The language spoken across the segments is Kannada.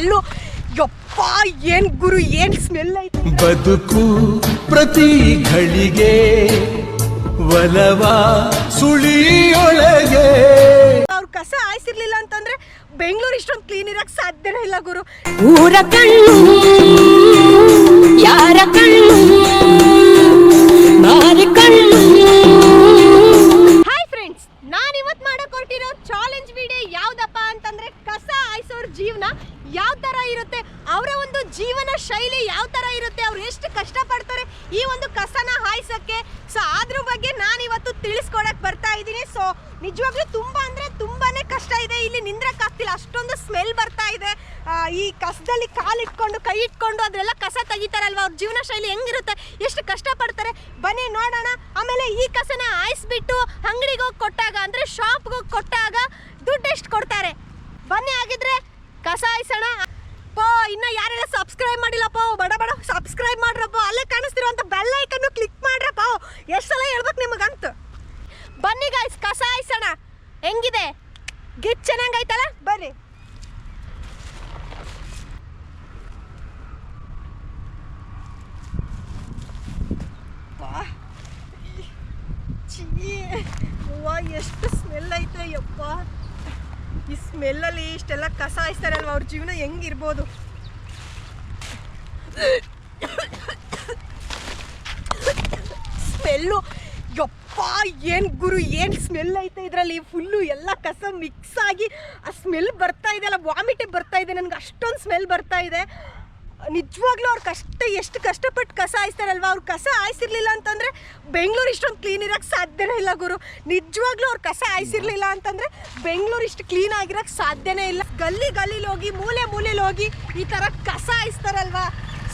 ಸ್ಮೆಲ್ಲು. ಯಪ್ಪ ಏನ್ ಗುರು ಏನ್ ಸ್ಮೆಲ್ ಐತೆ. ಬದುಕು ಪ್ರತಿ ಘಳಿಗೆ ಒಲವ ಸುಳಿಯೊಳಗೆ. ಅವ್ರ ಕಸ ಆಯ್ಸಿರ್ಲಿಲ್ಲ ಅಂತಂದ್ರೆ ಬೆಂಗಳೂರು ಇಷ್ಟೊಂದು ಕ್ಲೀನ್ ಇರಕ್ ಸಾಧ್ಯನೇ ಇಲ್ಲ ಗುರು. ಊರ ಕಣ್ಣು ಇವತ್ತು ತಿಳಿಸ್ಕೊಡಕ್ ಬರ್ತಾ ಇದ್ದೀನಿ. ಸೊ ನಿಜವಾಗ್ಲೂ ತುಂಬಾ ಅಂದ್ರೆ ತುಂಬಾನೇ ಕಷ್ಟ ಇದೆ. ಇಲ್ಲಿ ನಿಂದ್ರಕ್ ಆಗ್ತಿಲ್ಲ ಅಷ್ಟೊಂದು ಸ್ಮೆಲ್ ಬರ್ತಾ ಇದೆ. ಈ ಕಸದಲ್ಲಿ ಕಾಲಿಟ್ಕೊಂಡು, ಕೈ ಇಟ್ಕೊಂಡು ಅದೆಲ್ಲ ಕಸ ತೆಗಿತಾರಲ್ವ? ಅವ್ರ ಜೀವನ ಶೈಲಿ ಹೆಂಗಿರುತ್ತೆ? ಎಷ್ಟು ಕಷ್ಟ ಪಡ್ತಾರೆ ಬನ್ನಿ ನೋಡೋಣ. ಆಮೇಲೆ ಈ ಕಸನ ಆಯಿಸ್ಬಿಟ್ಟು ಅಂಗಡಿಗೆ ಹೋಗಿ ಕೊಟ್ಟಾಗ, ಅಂದ್ರೆ ಶಾಪ್ಗೆ ಹೋಗಿ ಕೊಟ್ಟಾಗ ದುಡ್ಡು ಎಷ್ಟು ಕೊಡ್ತಾರೆ? ಬನ್ನಿ ಆಗಿದ್ರೆ ಕಸ ಆಯ್ಸೋಣ ಪೋ, ಇನ್ನ ಯಾರೆಲ್ಲ ಸಬ್ಸ್ಕ್ರೈಬ್ ಮಾಡಿಲ್ಲಪ್ಪ ಬಡ ಬಡ ಸಬ್ಸ್ಕ್ರೈಬ್ ಮಾಡ್ರಪ್ಪ. ಅಲ್ಲೇ ಕಾಣಿಸ್ತಿರುವಂತ ಬೆಲ್ ಐಕನ್ನು ಕ್ಲಿಕ್ ಮಾಡ್ರಪ್ಪ. ಎಷ್ಟು ಸಲ ಹೇಳ್ಬೇಕು ನಿಮಗಂತ. ಬನ್ನಿ ಗೈಸ್ ಕಸ ಆಯ್ಸೋಣ ಹೆಂಗಿದೆ? ಗಿಟ್ ಚೆನ್ನಾಗೈತಲ್ಲ ಬರ್ರಿ ಎಷ್ಟು ಸ್ಮೆಲ್ ಐತೆ ಯಪ್ಪ. ಈ ಸ್ಮೆಲ್ಲಲ್ಲಿ ಇಷ್ಟೆಲ್ಲ ಕಸ ಹಾಯಿಸ್ತಾರಲ್ವ, ಅವ್ರ ಜೀವನ ಹೆಂಗಿರ್ಬೋದು? ಸ್ಮೆಲ್ಲು ಯಪ್ಪ, ಏನು ಗುರು, ಏನು ಸ್ಮೆಲ್ ಐತೆ ಇದರಲ್ಲಿ? ಫುಲ್ಲು ಎಲ್ಲ ಕಸ ಮಿಕ್ಸ್ ಆಗಿ ಆ ಸ್ಮೆಲ್ ಬರ್ತಾ ಇದೆ ಅಲ್ಲ ವಾಮಿಟೇ ಬರ್ತಾ ಇದೆ, ನನಗೆ ಅಷ್ಟೊಂದು ಸ್ಮೆಲ್ ಬರ್ತಾ ಇದೆ. ನಿಜವಾಗ್ಲೂ ಅವ್ರು ಕಷ್ಟ, ಎಷ್ಟು ಕಷ್ಟಪಟ್ಟು ಕಸ ಹಾಯಿಸ್ತಾರಲ್ವ? ಅವ್ರು ಕಸ ಆಯ್ಸಿರ್ಲಿಲ್ಲ ಅಂತಂದರೆ ಬೆಂಗಳೂರು ಇಷ್ಟೊಂದು ಕ್ಲೀನ್ ಇರೋಕ್ಕೆ ಸಾಧ್ಯನೇ ಇಲ್ಲ ಗುರು. ನಿಜವಾಗ್ಲೂ ಅವ್ರು ಕಸ ಆಯ್ಸಿರ್ಲಿಲ್ಲ ಅಂತಂದರೆ ಬೆಂಗಳೂರು ಇಷ್ಟು ಕ್ಲೀನ್ ಆಗಿರೋಕ್ಕೆ ಸಾಧ್ಯನೇ ಇಲ್ಲ. ಗಲ್ಲಿ ಗಲ್ಲಿಲಿ ಹೋಗಿ, ಮೂಲೆ ಮೂಲೆಲಿ ಹೋಗಿ ಈ ಥರ ಕಸ ಆಯ್ಸ್ತಾರಲ್ವಾ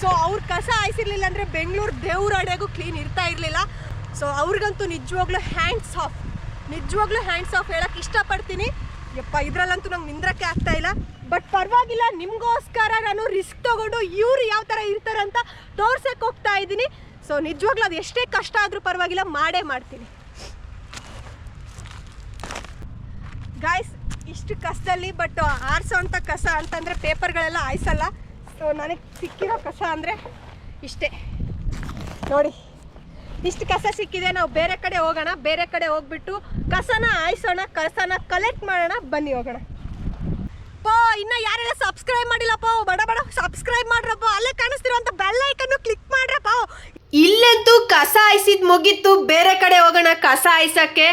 ಸೊ ಅವ್ರು ಕಸ ಆಯ್ಸಿರ್ಲಿಲ್ಲ ಅಂದರೆ ಬೆಂಗಳೂರು ದೇವ್ರ ಅಡೆಗೂ ಕ್ಲೀನ್ ಇರ್ತಾ ಇರಲಿಲ್ಲ. ಸೊ ಅವ್ರಿಗಂತೂ ನಿಜವಾಗ್ಲೂ ಹ್ಯಾಂಡ್ಸ್ ಆಫ್ ನಿಜವಾಗ್ಲೂ ಹ್ಯಾಂಡ್ಸ್ ಆಫ್ ಹೇಳಕ್ಕೆ ಇಷ್ಟಪಡ್ತೀನಿ. ಯಪ್ಪ, ಇದ್ರಲ್ಲಂತೂ ನಂಗೆ ನಿಂದ್ರಕ್ಕೆ ಆಗ್ತಾ ಇಲ್ಲ. ಬಟ್ ಪರವಾಗಿಲ್ಲ, ನಿಮಗೋಸ್ಕರ ನಾನು ರಿಸ್ಕ್ ತಗೊಂಡು ಇವರು ಯಾವ ಥರ ಇರ್ತಾರಂತ ತೋರ್ಸಕ್ಕೆ ಹೋಗ್ತಾ ಇದ್ದೀನಿ. ಸೊ ನಿಜವಾಗ್ಲೂ ಅದು ಎಷ್ಟೇ ಕಷ್ಟ ಆದರೂ ಪರವಾಗಿಲ್ಲ, ಮಾಡೇ ಮಾಡ್ತೀನಿ. ಗಾಯ್ಸ್ ಇಷ್ಟು ಕಷ್ಟದಲ್ಲಿ ಬಟ್ ಆರಿಸೋಂಥ ಕಸ ಅಂತಂದರೆ ಪೇಪರ್ಗಳೆಲ್ಲ ಆಯ್ಸಲ್ಲ ಸೊ ನನಗೆ ಸಿಕ್ಕಿರೋ ಕಸ ಅಂದರೆ ಇಷ್ಟೇ. ನೋಡಿ. ಇಷ್ಟು ಕಸ ಸಿಕ್ಕಿದೆ, ನಾವು ಬೇರೆ ಕಡೆ ಹೋಗೋಣ, ಬೇರೆ ಕಡೆ ಹೋಗ್ಬಿಟ್ಟು ಕಸನ ಆಯ್ಸೋಣ ಕಸನ ಕಲೆಕ್ಟ್ ಮಾಡೋಣ, ಬನ್ನಿ ಹೋಗೋಣ. ಪೋ, ಇನ್ನ ಯಾರೆಲ್ಲ ಸಬ್ಸ್ಕ್ರೈಬ್ ಮಾಡಿಲ್ಲಪ್ಪ ಬಡ ಬಡ ಸಬ್ಸ್ಕ್ರೈಬ್ ಮಾಡ್ರಪ್ಪ, ಅಲ್ಲೇ ಕಾಣಿಸ್ತಿರುವಂತ ಬೆಲ್ ಐಕನ್ನು ಕ್ಲಿಕ್ ಮಾಡ್ರಪ್ಪ. ಇಲ್ಲಂತೂ ಕಸ ಹಾಯಿಸಿದ್ ಮುಗೀತು. ಬೇರೆ ಕಡೆ ಹೋಗೋಣ ಕಸ ಹಾಯ್ಸಕ್ಕೆ.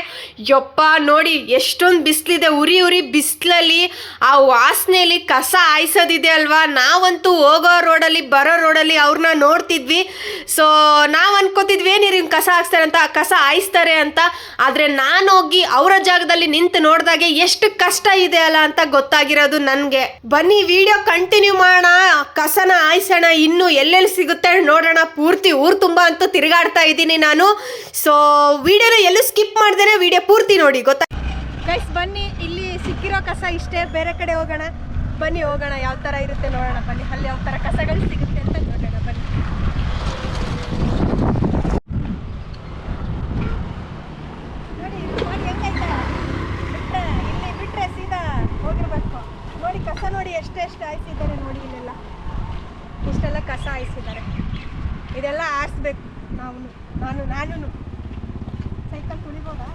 ಯಪ್ಪ, ನೋಡಿ ಎಷ್ಟೊಂದು ಬಿಸಿಲಿದೆ. ಉರಿ ಉರಿ ಬಿಸಿಲಲ್ಲಿ ಆ ವಾಸನೆಯಲ್ಲಿ ಕಸ ಹಾಯ್ಸೋದಿದೆ ಅಲ್ವಾ? ನಾವಂತೂ ಹೋಗೋ ರೋಡಲ್ಲಿ, ಬರೋ ರೋಡಲ್ಲಿ ಅವ್ರನ್ನ ನೋಡ್ತಿದ್ವಿ. ಸೊ ನಾವು ಅನ್ಕೋತಿದ್ವಿ, ಏನಿರಿ ಕಸ ಹಾಕ್ಸ್ತಾರೆ ಅಂತ? ಕಸ ಹಾಯಿಸ್ತಾರೆ ಅಂತ. ಆದರೆ ನಾನು ಹೋಗಿ ಅವರ ಜಾಗದಲ್ಲಿ ನಿಂತು ನೋಡಿದಾಗೆ ಎಷ್ಟು ಕಷ್ಟ ಇದೆ ಅಲ್ಲ ಅಂತ ಗೊತ್ತಾಗಿರೋದು ನನಗೆ. ಬನ್ನಿ ವಿಡಿಯೋ ಕಂಟಿನ್ಯೂ ಮಾಡೋಣ. ಕಸನ ಹಾಯ್ಸೋಣ. ಇನ್ನು ಎಲ್ಲೆಲ್ಲಿ ಸಿಗುತ್ತೆ ನೋಡೋಣ. ಪೂರ್ತಿ ಊರು ತುಂಬ ಅಂತೂ ತಿರುಗಾಡ್ತಾ ಇದ್ದೀನಿ ನಾನು. ಸೊ ವಿಡಿಯೋನ ಎಲ್ಲೂ ಸ್ಕಿಪ್ ಮಾಡ್ದೇನೆ ವಿಡಿಯೋ ಪೂರ್ತಿ ನೋಡಿ, ಗೊತ್ತಾ? ಗೈಸ್ ಬನ್ನಿ, ಇಲ್ಲಿ ಸಿಕ್ಕಿರೋ ಕಸ ಇಷ್ಟೇ, ಬೇರೆ ಕಡೆ ಹೋಗೋಣ. ಬನ್ನಿ, ಹೋಗೋಣ ಯಾವ ಥರ ಇರುತ್ತೆ ನೋಡೋಣ, ಬನ್ನಿ, ಅಲ್ಲಿ ಯಾವ ಥರ ಕಸಗಳು ಸಿಗುತ್ತೆ ಅಂತ ನೋಡೋಣ ಬನ್ನಿ ನೋಡಿ ಇದು ನೋಡಿ ಹೆಂಗೈತೆ ಬಿಟ್ರೆ ಇಲ್ಲಿ ಬಿಟ್ರೆ ಸೀದಾ ಹೋಗಿರ್ಬೇಕು ನೋಡಿ ಕಸ ನೋಡಿ ಎಷ್ಟೆಷ್ಟು ಹಾಯಿಸಿದ್ದಾರೆ ನೋಡಿ ಇಲ್ಲೆಲ್ಲ ಇಷ್ಟೆಲ್ಲ ಕಸ ಹಾಯಿಸಿದ್ದಾರೆ ಇದೆಲ್ಲ ಆರಿಸ್ಬೇಕು ನಾವು ನಾನು ನಾನು ಸೈಕಲ್ ತುಳಿಬೋದಾ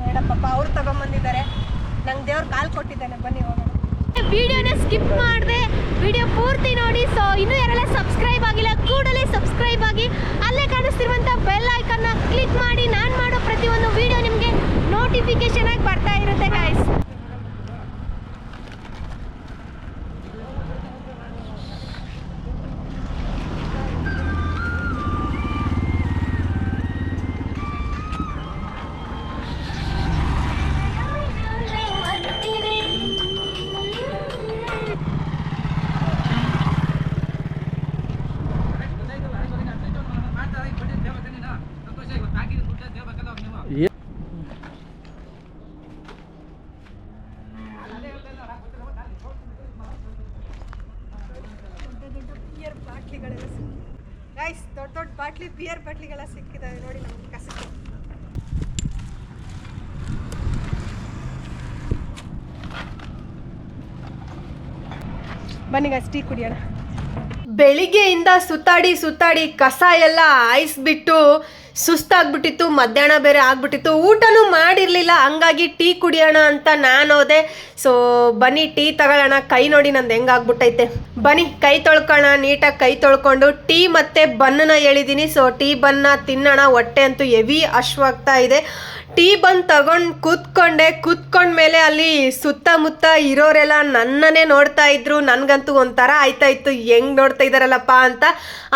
ಬೇಡ ಪಾಪ ಅವ್ರು ತಗೊಂಬಂದಿದ್ದಾರೆ. ನಂಗೆ ದೇವ್ರ ಕಾಲು ಕೊಟ್ಟಿದ್ದಾನೆ, ಬನ್ನಿ ಹೋಗೋಣ. ವಿಡಿಯೋನ ಸ್ಕಿಪ್ ಮಾಡಿದೆ, ವಿಡಿಯೋ ಪೂರ್ತಿ ನೋಡಿ. ಸೊ ಇನ್ನೂ ಯಾರೆಲ್ಲ ಸಬ್ಸ್ಕ್ರೈಬ್ ಆಗಿಲ್ಲ, ಕೂಡಲೇ ಸಬ್ಸ್ಕ್ರೈಬ್ ಆಗಿ. ಅಲ್ಲೇ ಕಾಣಿಸ್ತಿರುವಂಥ ಬೆಲ್ ಐಕನ್ನ ಕ್ಲಿಕ್ ಮಾಡಿ. ನಾನು ಮಾಡೋ ಪ್ರತಿಯೊಂದು ವಿಡಿಯೋ ನಿಮಗೆ ನೋಟಿಫಿಕೇಶನ್ ಆಗಿ ಬರ್ತಾ ಇರುತ್ತೆ ಗಾಯ್ಸ್ ಬಿಯರ್ ಬಾಟ್ಲಿಗಳೆಲ್ಲ ಗೈಸ್ ದೊಡ್ಡ ದೊಡ್ಡ ಬಾಟ್ಲಿ ಬಿಯರ್ ಬಾಟ್ಲಿಗೆಲ್ಲ ಸಿಕ್ಕಿದ್ದಾವೆ ನೋಡಿ ನಮ್ಗೆ ಕಸಕ್ಕೆ ಬನ್ನಿ ಗಾಯ್ಸ್ ಟೀ ಕುಡಿಯೋಣ. ಬೆಳಿಗ್ಗೆಯಿಂದ ಸುತ್ತಾಡಿ ಸುತ್ತಾಡಿ ಕಸ ಎಲ್ಲ ಆಯಿಸ್ಬಿಟ್ಟು ಸುಸ್ತಾಗ್ಬಿಟ್ಟಿತ್ತು, ಮಧ್ಯಾಹ್ನ ಬೇರೆ ಆಗ್ಬಿಟ್ಟಿತ್ತು. ಊಟನೂ ಮಾಡಿರಲಿಲ್ಲ, ಹಂಗಾಗಿ ಟೀ ಕುಡಿಯೋಣ ಅಂತ ನಾನು ಹೋದೆ. ಸೊ ಬನ್ನಿ, ಟೀ ತಗೊಳ್ಳೋಣ. ಕೈ ನೋಡಿ ನಂದು ಹೆಂಗಾಗ್ಬಿಟ್ಟೈತೆ ಬನ್ನಿ, ಕೈ ತೊಳ್ಕೊಳ್ಳೋಣ. ನೀಟಾಗಿ ಕೈ ತೊಳ್ಕೊಂಡು ಟೀ ಮತ್ತು ಬನ್ನನ ಹೇಳಿದ್ದೀನಿ ಸೊ ಟೀ ಬನ್ನ ತಿನ್ನೋಣ. ಹೊಟ್ಟೆ ಅಂತೂ ಹೆವಿ ಅಶ್ವಾಗ್ತಾ ಇದೆ. ಟೀ ಬಂದು ತಗೊಂಡು ಕೂತ್ಕೊಂಡೆ ಮೇಲೆ ಅಲ್ಲಿ ಸುತ್ತಮುತ್ತ ಇರೋರೆಲ್ಲ ನನ್ನನ್ನೇ ನೋಡ್ತಾ ಇದ್ರು. ನನಗಂತೂ ಒಂಥರ ಆಯ್ತಾ ಇತ್ತು ಹೆಂಗ್ ನೋಡ್ತಾ ಇದ್ದಾರಲ್ಲಪ್ಪ ಅಂತ.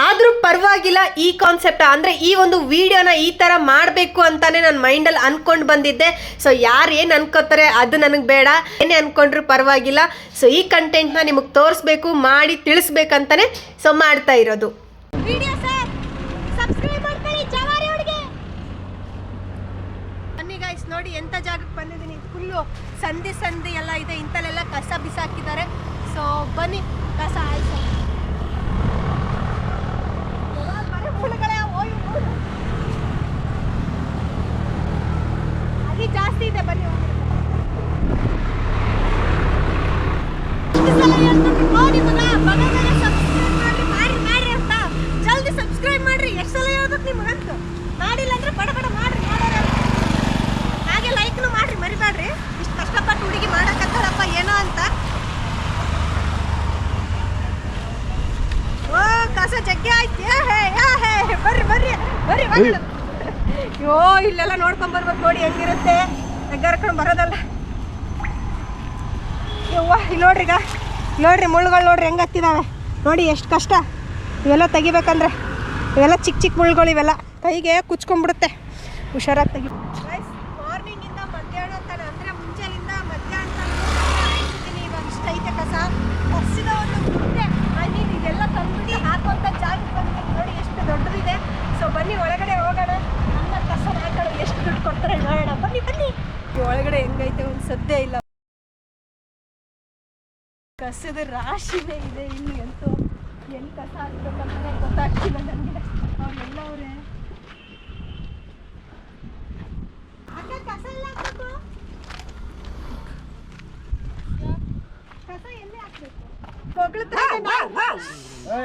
ಆದರೂ ಪರವಾಗಿಲ್ಲ, ಈ ಕಾನ್ಸೆಪ್ಟ್ ಅಂದರೆ ಈ ಒಂದು ವಿಡಿಯೋನ ಈ ಥರ ಮಾಡಬೇಕು ಅಂತಾನೆ ನನ್ನ ಮೈಂಡಲ್ಲಿ ಅಂದ್ಕೊಂಡು ಬಂದಿದ್ದೆ. ಸೊ ಯಾರು ಏನು ಅನ್ಕೋತಾರೆ ಅದು ನನಗೆ ಬೇಡ. ಏನೇ ಅಂದ್ಕೊಂಡ್ರು ಪರವಾಗಿಲ್ಲ. ಸೊ ಈ ಕಂಟೆಂಟ್ನ ನಿಮಗೆ ತೋರಿಸ್ಬೇಕು, ಮಾಡಿ ತಿಳಿಸ್ಬೇಕಂತಲೇ ಸೊ ಮಾಡ್ತಾ ಇರೋದು ವಿಡಿಯೋ ಸರ್ ಸಬ್ಸ್ಕ್ರೈಬ್ ಮಾಡ್ಕೊಳ್ಳಿ ಜವಾರಿ ಹುಡುಗಿ ಬನ್ನಿ ಗೈಸ್ ನೋಡಿ ಎಂಥ ಜಾಗಕ್ಕೆ ಬಂದಿದ್ದೀನಿ. ಫುಲ್ಲು ಸಂಧಿ ಸಂಧಿ ಎಲ್ಲ ಇದೆ. ಇಂಥಲ್ಲೆಲ್ಲ ಕಸ ಬಿಸಾಕಿದ್ದಾರೆ. ಸೊ ಬನ್ನಿ. ಕಸ ಆಯ್ತು. ಅಲ್ಲಿ ಜಾಸ್ತಿ ಇದೆ. ಬನ್ನಿ ನೋಡಿ ಮಗ, ಮಗ ಮೇಲೆ subscribe ಮಾಡ್ರಿ, ಮಾಡ್ರಿ, ಮಾಡ್ರಿ ಅಂತ. ಜಲ್ದಿ ಸಬ್ಸ್ಕ್ರೈಬ್ ಮಾಡ್ರಿ ಎಷ್ಟು ಸಲ ಹೇಳ್ಬೇಕು ನಿಮಗಂತೂ ಮಾಡಿಲ್ಲ ಅಂದ್ರೆ ಬಡ ಬಡ ಮಾಡ್ರಿ ಮಾಡೋರು. ಹಾಗೆ ಲೈಕ್ನು ಮಾಡ್ರಿ ಮರಿಬೇಡ್ರಿ ಇಷ್ಟು ಕಷ್ಟಪಟ್ಟು ಹುಡುಗಿ ಮಾಡಕತ್ತಾಳಪ್ಪ ಏನೋ ಅಂತ ಓ ಕಸ ಜಗ್ಗೆ ಆಯ್ತು. ಯಾ ಹೇ ಬರ್ರಿ ಬರ್ರಿ ಬರ್ರಿ ಬರ್ರಿ. ಅಯ್ಯೋ. ಇಲ್ಲೆಲ್ಲ ನೋಡ್ಕೊಂಡ್ ಬರ್ಬೇಕು ನೋಡಿ ಹೆಂಗಿರುತ್ತೆ. ಹೆಗ್ಗಾರ್ಕೊಂಡು ಬರೋದಲ್ಲ. ಯವ್ವ ಇಲ್ಲಿ ನೋಡ್ರಿ ಈಗ. ನೋಡ್ರಿ ಮುಳ್ಳುಗಳು ನೋಡ್ರಿ ಹೆಂಗೆ ಹತ್ತಿದಾವೆ. ನೋಡಿ ಎಷ್ಟು ಕಷ್ಟ. ಇವೆಲ್ಲ ತೆಗಿಬೇಕಂದ್ರೆ. ಇವೆಲ್ಲ ಚಿಕ್ಕ ಚಿಕ್ಕ ಮುಳ್ಳುಗಳು ಇವೆಲ್ಲ. ಕೈಗೆ ಕುಚ್ಕೊಂಡ್ಬಿಡುತ್ತೆ. ಹುಷಾರಾಗಿ ತೆಗಿ ಮಾರ್ನಿಂಗಿಂದ ಮಧ್ಯಾಹ್ನ ತನಕ ಅಂದರೆ ಮುಂಚೆಲಿಂದ ಮಧ್ಯಾಹ್ನ ತನಕ ಇವಾಗ ಇಷ್ಟ ಐತೆ ಕಸ ಹಸಿದ ಒಂದು ಗುಡ್ಡೆ ಐ ಮೀನ್ ಇದೆಲ್ಲ ತಂದ್ಬಿಟ್ಟು ಹಾಕುವಂಥ ಜಾಗಕ್ಕೆ ಬಂದಿದೆ ನೋಡಿ ಎಷ್ಟು ದೊಡ್ಡದಿದೆ ಸೊ ಬನ್ನಿ ಒಳಗಡೆ ಹೋಗೋಣ ನಮ್ಮ ಕಸ ಹಾಕೋಣ ಎಷ್ಟು ದುಡ್ಡು ಕೊಡ್ತಾರೆ ನೋಡೋಣ. ಬನ್ನಿ ಬನ್ನಿ. ಒಳಗಡೆ ಹೆಂಗೈತೆ ಒಂದು ಸದ್ಯ ಇಲ್ಲ. ಕಸದ ರಾಶಿನೇ ಇದೆ ಇಲ್ಲಿ ಅಂತೂ. ಎಲ್ಲಿ ಕಸ ಹಾಕ್ಬೇಕಂತಾನೆ ಗೊತ್ತಾಗ್ತಿಲ್ಲ ನನಗೆ. ಅವ್ರೆಲ್ಲ ಅವರೇ. ಕಸ ಎಲ್ಲ ಹಾಕ್ಬೇಕು? ಕಸ ಎಲ್ಲಿ ಹಾಕ್ಬೇಕು ಹೊಗಳ್ತಾ ಇದೆ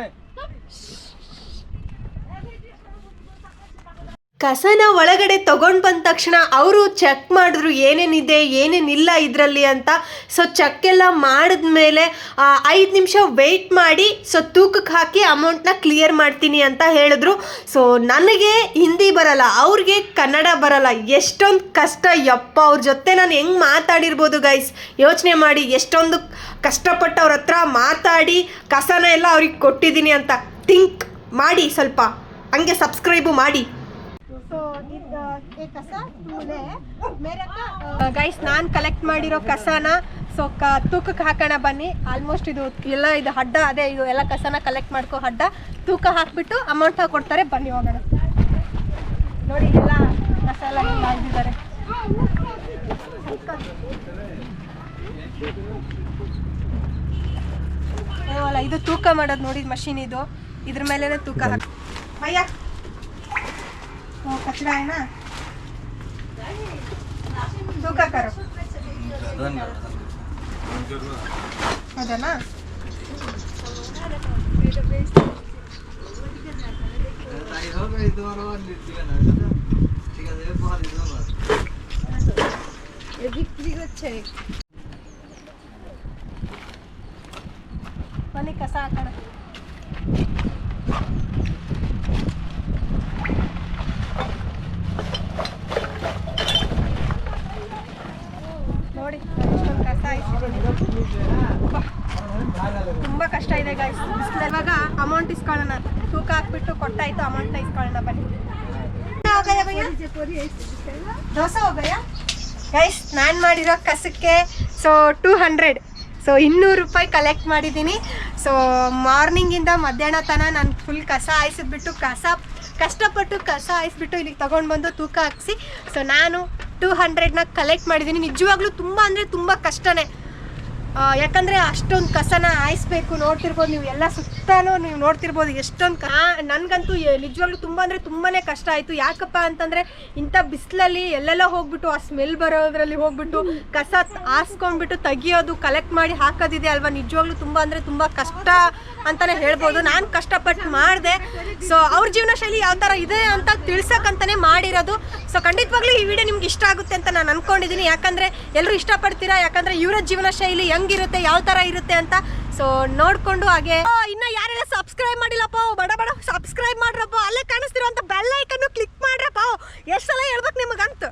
ಕಸನ ಒಳಗಡೆ ತಗೊಂಡು ಬಂದ ತಕ್ಷಣ ಅವರು ಚೆಕ್ ಮಾಡಿದ್ರು ಏನೇನಿದೆ, ಏನೇನಿಲ್ಲ ಇದರಲ್ಲಿ ಅಂತ. ಸೊ ಚೆಕ್ ಎಲ್ಲ ಮಾಡಿದ್ಮೇಲೆ ಐದು ನಿಮಿಷ ವೆಯ್ಟ್ ಮಾಡಿ ಸೊ ತೂಕಕ್ಕೆ ಹಾಕಿ ಅಮೌಂಟ್ನ ಕ್ಲಿಯರ್ ಮಾಡ್ತೀನಿ ಅಂತ ಹೇಳಿದ್ರು. ಸೊ ನನಗೆ ಹಿಂದಿ ಬರಲ್ಲ, ಅವ್ರಿಗೆ ಕನ್ನಡ ಬರಲ್ಲ. ಎಷ್ಟೊಂದು ಕಷ್ಟ, ಯಪ್ಪ ಅವ್ರ ಜೊತೆ ನಾನು ಹೆಂಗೆ ಮಾತಾಡಿರ್ಬೋದು ಗೈಸ್ ಯೋಚನೆ ಮಾಡಿ, ಎಷ್ಟೊಂದು ಕಷ್ಟಪಟ್ಟು ಅವ್ರ ಹತ್ರ ಮಾತಾಡಿ, ಕಸನ ಎಲ್ಲ ಅವ್ರಿಗೆ ಕೊಟ್ಟಿದ್ದೀನಿ ಅಂತ. ಥಿಂಕ್ ಮಾಡಿ ಸ್ವಲ್ಪ. ಹಂಗೆ ಸಬ್ಸ್ಕ್ರೈಬು ಮಾಡಿ. ಗೈಸ್ ನಾನು ಕಲೆಕ್ಟ್ ಮಾಡಿರೋ ಕಸನ ಸೊ ಕ, ತೂಕಕ್ಕೆ ಹಾಕೋಣ ಬನ್ನಿ. ಆಲ್ಮೋಸ್ಟ್ ಇದು ಎಲ್ಲ ಇದು ಹಡ್ಡ, ಅದೇ ಇದು ಎಲ್ಲ ಕಸನ ಕಲೆಕ್ಟ್ ಮಾಡ್ಕೋ ಹಡ್ಡ. ತೂಕ ಹಾಕ್ಬಿಟ್ಟು ಅಮೌಂಟ್ ಹಾಕೊಡ್ತಾರೆ ಬನ್ನಿ ಹೋಗೋಣ. ನೋಡಿ, ಎಲ್ಲ ಕಸ ಎಲ್ಲ ಹಾಕಿದ್ದಾರೆ ಅಲ್ಲ, ಇದು ತೂಕ ಮಾಡೋದು ನೋಡಿದ ಮಷೀನ್ ಇದು. ಇದ್ರ ಮೇಲೆ ತೂಕ ಹಾಕಿ ಭಯ್ಯ तो कचरा है ना? तो क्या करो? अदा ना? বিক্রি করছে অনেক কাঁচা কাঁড়া ಗಾಯ್ಸ್ ಇವಾಗ ಅಮೌಂಟ್ ಇಸ್ಕೊಳ್ಳೋಣ. ತೂಕ ಹಾಕ್ಬಿಟ್ಟು ಕೊಟ್ಟಾಯ್ತು ಅಮೌಂಟ್ನ ಇಸ್ಕೊಳ್ಳೋಣ, ಬನ್ನಿ. ದೋಸೆ ಗೈಸ್ ನಾನು ಮಾಡಿರೋ ಕಸಕ್ಕೆ ಸೊ ಟೂ ಹಂಡ್ರೆಡ್ ಸೊ ಇನ್ನೂರು ರೂಪಾಯಿ ಕಲೆಕ್ಟ್ ಮಾಡಿದ್ದೀನಿ. ಸೊ ಮಾರ್ನಿಂಗಿಂದ ಮಧ್ಯಾಹ್ನ ತನಕ ನಾನು ಫುಲ್ ಕಸ ಹಾಯಿಸಿದ್ಬಿಟ್ಟು, ಕಸ, ಕಷ್ಟಪಟ್ಟು ಕಸ ಹಾಯಿಸ್ಬಿಟ್ಟು ಇಲ್ಲಿಗೆ ತೊಗೊಂಡು ಬಂದು ತೂಕ ಹಾಕ್ಸಿ. ಸೊ ನಾನು ಟೂ ಹಂಡ್ರೆಡ್ನ ಕಲೆಕ್ಟ್ ಮಾಡಿದ್ದೀನಿ. ನಿಜವಾಗ್ಲೂ ತುಂಬ ಅಂದರೆ ತುಂಬ ಕಷ್ಟನೇ. ಯಾಕಂದ್ರೆ ಅಷ್ಟೊಂದು ಕಸನ ಆಯಿಸ್ಬೇಕು ನೋಡ್ತಿರ್ಬೋದು ನೀವು ಎಲ್ಲ ಸುತ್ತಾನು ನೀವು ನೋಡ್ತಿರ್ಬೋದು ಎಷ್ಟೊಂದು ಕಾ ನನಗಂತೂ ನಿಜವಾಗ್ಲೂ ತುಂಬ ಅಂದರೆ ತುಂಬಾ ಕಷ್ಟ ಆಯಿತು. ಯಾಕಪ್ಪ ಅಂತಂದರೆ ಇಂಥ ಬಿಸಿಲಲ್ಲಿ ಎಲ್ಲೆಲ್ಲ ಹೋಗ್ಬಿಟ್ಟು, ಆ ಸ್ಮೆಲ್ ಬರೋದ್ರಲ್ಲಿ ಹೋಗ್ಬಿಟ್ಟು, ಕಸ ಹಾಸ್ಕೊಂಡ್ಬಿಟ್ಟು ತೆಗಿಯೋದು ಕಲೆಕ್ಟ್ ಮಾಡಿ ಹಾಕೋದಿದೆ ಅಲ್ವಾ? ನಿಜವಾಗ್ಲೂ ತುಂಬ ಅಂದರೆ ತುಂಬ ಕಷ್ಟ ಅಂತಲೇ ಹೇಳ್ಬೋದು. ನಾನು ಕಷ್ಟಪಟ್ಟು ಮಾಡಿದೆ. ಸೊ ಅವ್ರ ಜೀವನ ಶೈಲಿ ಯಾವ ಥರ ಇದೆ ಅಂತ ತಿಳ್ಸಕ್ಕಂತಲೇ ಮಾಡಿರೋದು. ಸೊ ಖಂಡಿತವಾಗ್ಲೂ ಈ ವಿಡಿಯೋ ನಿಮ್ಗೆ ಇಷ್ಟ ಆಗುತ್ತೆ ಅಂತ ನಾನು ಅಂದ್ಕೊಂಡಿದ್ದೀನಿ ಯಾಕಂದರೆ ಎಲ್ಲರೂ ಇಷ್ಟಪಡ್ತೀರಾ? ಯಾಕಂದರೆ ಇವರ ಜೀವನ ಶೈಲಿ ಹೆಂಗಿರುತ್ತೆ? ಯಾವ ಥರ ಇರುತ್ತೆ ಅಂತ. ಸೊ ನೋಡಿಕೊಂಡು ಹಾಗೆ. ಇನ್ನು ಯಾರೆಲ್ಲ ಸಬ್ಸ್ಕ್ರೈಬ್ ಮಾಡಿಲ್ಲಪ್ಪ? ಬಡ ಬಡ. ಸಬ್ಸ್ಕ್ರೈಬ್ ಮಾಡ್ರಪ್ಪ. ಅಲ್ಲೇ ಕಾಣಿಸ್ತಿರೋ ಅಂತ ಬೆಲ್ ಐಕನ್ ಕ್ಲಿಕ್ ಮಾಡ್ರಪ್ಪ. ಎಷ್ಟು ಸಲ ಹೇಳ್ಬೇಕು ನಿಮಗಂತ.